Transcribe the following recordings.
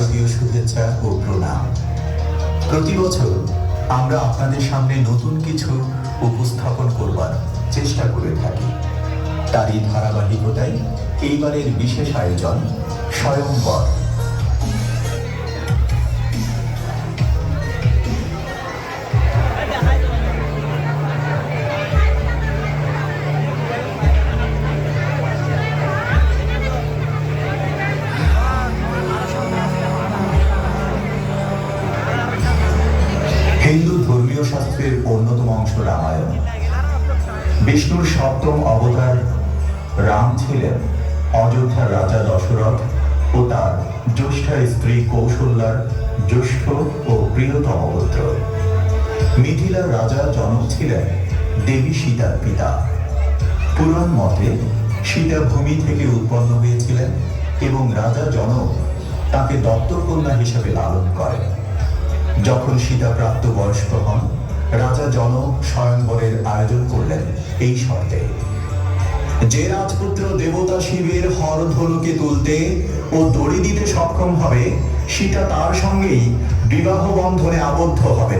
শারদীয় শুভেচ্ছা ও প্রণাম। প্রতি বছর আমরা আপনাদের সামনে নতুন কিছু উপস্থাপন করবার চেষ্টা করে থাকি। তারই ধারাবাহিকতায় এইবারের বিশেষ আয়োজন স্বয়ংবর শাস্ত্রের অন্যতম অংশ রামায়ণ। বিষ্ণুর সপ্তম অবতার রাম ছিলেন অযোধ্যার রাজা দশরথ ও তার জ্যেষ্ঠা স্ত্রী কৌশল্যার জ্যেষ্ঠ ও প্রিয়তম পুত্র। মিথিলার রাজা জনক ছিলেন দেবী সীতার পিতা। পুরাণ মতে সীতা ভূমি থেকে উৎপন্ন হয়েছিলেন এবং রাজা জনক তাকে দত্তক কন্যা হিসেবে লালন করেন। যখন সীতা প্রাপ্ত বয়স্ক হন রাজা জনক স্বয়ংবরের আয়োজন করলেন এই শর্তে। যে রাজপুত্র দেবতা শিবের হরধনুকে তুলতে ও দড়ি দিতে সক্ষম হবে সীতা তার সঙ্গেই বিবাহ বন্ধনে আবদ্ধ হবে।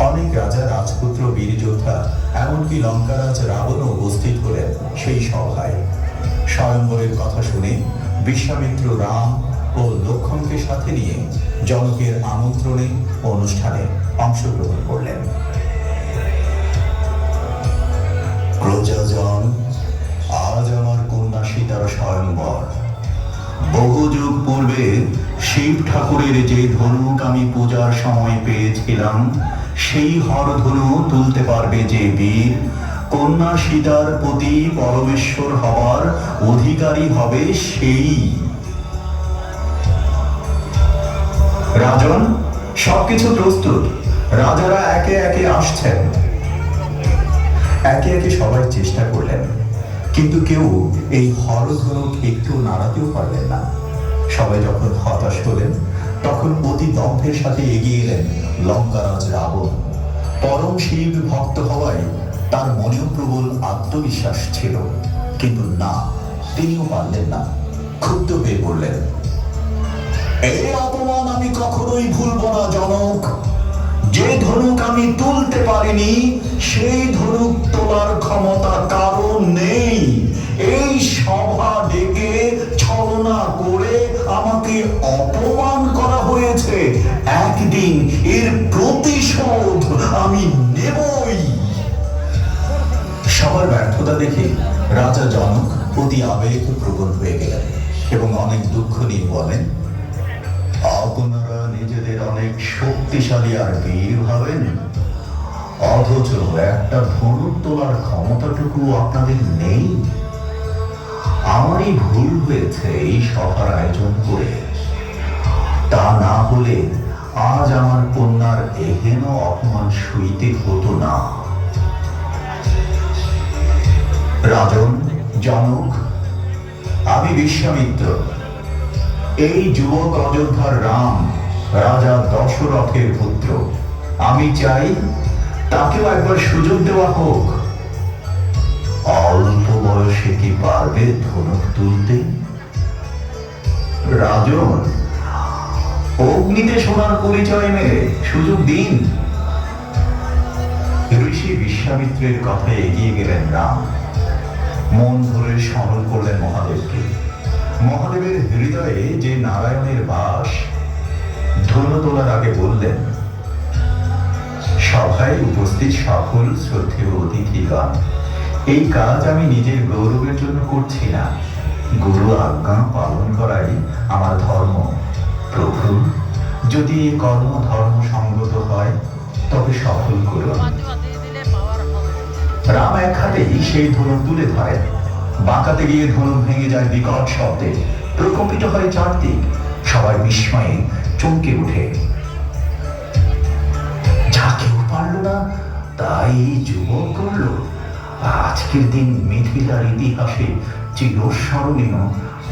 অনেক রাজা, রাজপুত্র, বীর যোদ্ধা, এমনকি লঙ্কারাজ, রাবণও উপস্থিত হলেন সেই সভায়। স্বয়ংবরের কথা শুনে বিশ্বামিত্র রাম ও লক্ষ্মণকে সাথে নিয়ে জনকের আমন্ত্রণে অনুষ্ঠানে অংশগ্রহণ করলেন। প্রজাজন, আজ আমার কন্যা সীতার স্বয়ংবর। বহু যুগ পূর্বে শিব ঠাকুরের যে ধনুক আমি পূজার সময় পেয়েছিলাম, সেই হর ধনু তুলতে পারবে যে বীর। কন্যা সীতার প্রতি পরমেশ্বর হবার অধিকারী হবে সেই। রাজন, সবকিছু প্রস্তুত। রাজারা একে একে আসছেন। একে একে সবাই চেষ্টা করলেন। কিন্তু কেউ এই হরধনুক একটু নাড়াতেও পারলেন না। সবাই যখন হতাশ হলেন, তখন অতি দম্ভের সাথে এগিয়ে এলেন লঙ্কারাজ রাবণ। পরম শিব ভক্ত হওয়ায় তার মনেও প্রবল আত্মবিশ্বাস ছিল। কিন্তু না, তিনিও পারলেন না। ক্ষুব্ধ হয়ে পড়লেন। এই অপমান আমি কখনোই ভুলব না, জনক। যে ধনুক আমি তুলতে পারিনি, সেই ধনুক তোলার ক্ষমতা কারও নেই। এই সভা ডেকে ছলনা করে আমাকে অপমান করা হয়েছে। একদিন এর প্রতিশোধ আমি নেবই। সবার ব্যর্থতা দেখে রাজা জনক অতি আবেগ প্রবণ হয়ে গেলেন এবং অনেক দুঃখ নিয়ে বলেন আপনারা নিজেদের অনেক শক্তিশালী আর বীর ভাবেন। অথচ একটা ধনুক তোলার ক্ষমতাটুকু আপনাদের নেই। আমারই ভুল হয়েছে এই সভার আয়োজন করে। তা না হলে আজ আমার কন্যার এহেন অপমান সইতে হতো না। রাজন, জনক, আমি বিশ্বামিত্র। এই যুবক অযোধ্যার রাম, রাজা দশরথের পুত্র। আমি চাই তাকেও একবার সুযোগ দেওয়া হোক। অল্প বয়সে কি পারবে ধনুক তুলতে? রাজন, অগ্নিতে সোনার পরিচয় মেলে, সুযোগ দিন। ঋষি বিশ্বামিত্রের কথায় এগিয়ে গেলেন রাম। মন ধরে স্মরণ করলেন মহাদেবকে। মহাদেবের হৃদয়ে যে নারায়ণের বাস ধনু তোলার আগে বললেন সভায় উপস্থিত সকল শ্রদ্ধেয় অতিথিগণ এই কাজ আমি নিজের গৌরবের জন্য করছি না। গুরু আজ্ঞা পালন করাই আমার ধর্ম। প্রভু যদি কর্ম ধর্ম সঙ্গত হয় তবে সফল করুন। রাম এক হাতেই সেই ধনুক তুলে ধরেন। বাঁকাতে গিয়ে ধনুক ভেঙে যায় বিকট শব্দে। প্রকম্পিত হয় চারদিক। সবাই বিস্ময়ে চমকে উঠে যা কেউ পারল না, তাই যুবক করল। আজকের দিন মিথিলার ইতিহাসে চিরস্মরণীয়।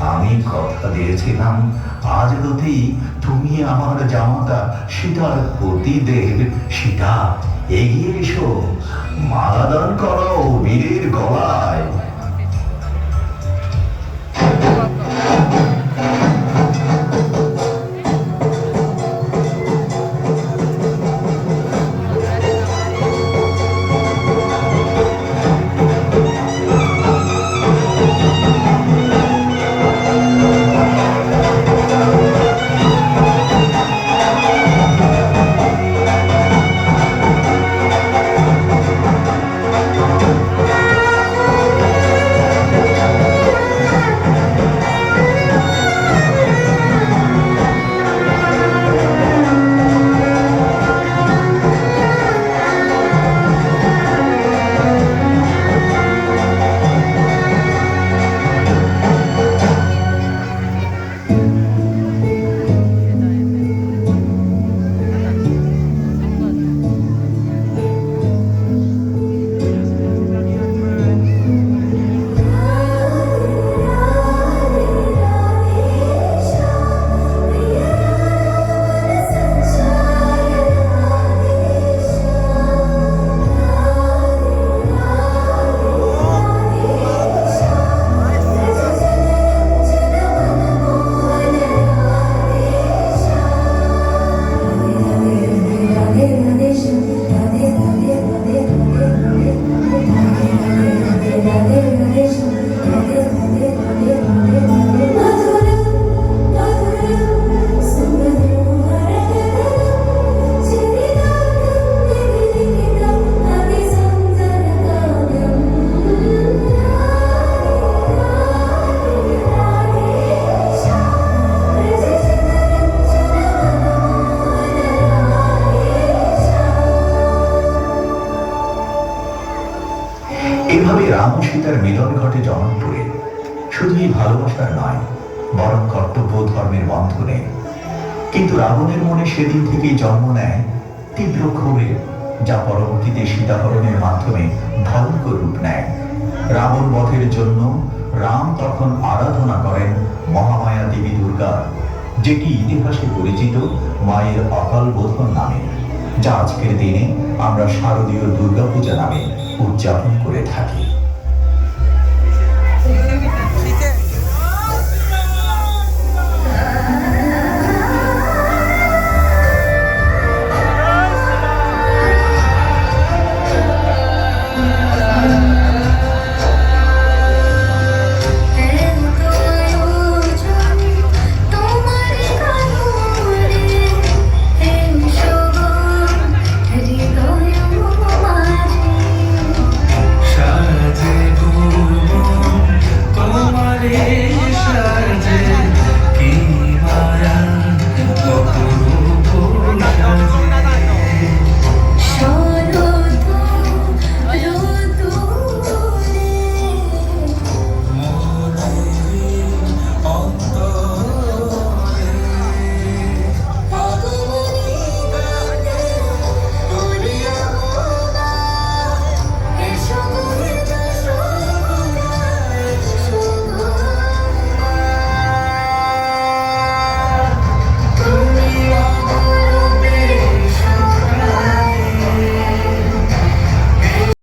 আমি কথা দিয়েছিলাম, আজ হতেই তুমি আমার জামাতা সীতার পতিদেব সীতা, এগিয়ে এসো। মালাদান করো বীরের গলায়। ভালোবাসার মিলন ঘটে জনকপুরে। শুধুই ভালোবাসার নয়, বরং কর্তব্য ধর্মের বন্ধনে। কিন্তু রাবণের মনে সেদিন থেকেই জন্ম নেয় তীব্র ক্ষোভের যা পরবর্তীতে সীতাহরণের মাধ্যমে ভয়ঙ্কর রূপ নেয়। রাবণ বধের জন্য রাম তখন আরাধনা করেন মহামায়া দেবী দুর্গা যেটি ইতিহাসে পরিচিত মায়ের অকাল বোধন নামে, যা আজকের দিনে আমরা শারদীয় দুর্গাপূজা নামে উদযাপন করে থাকি।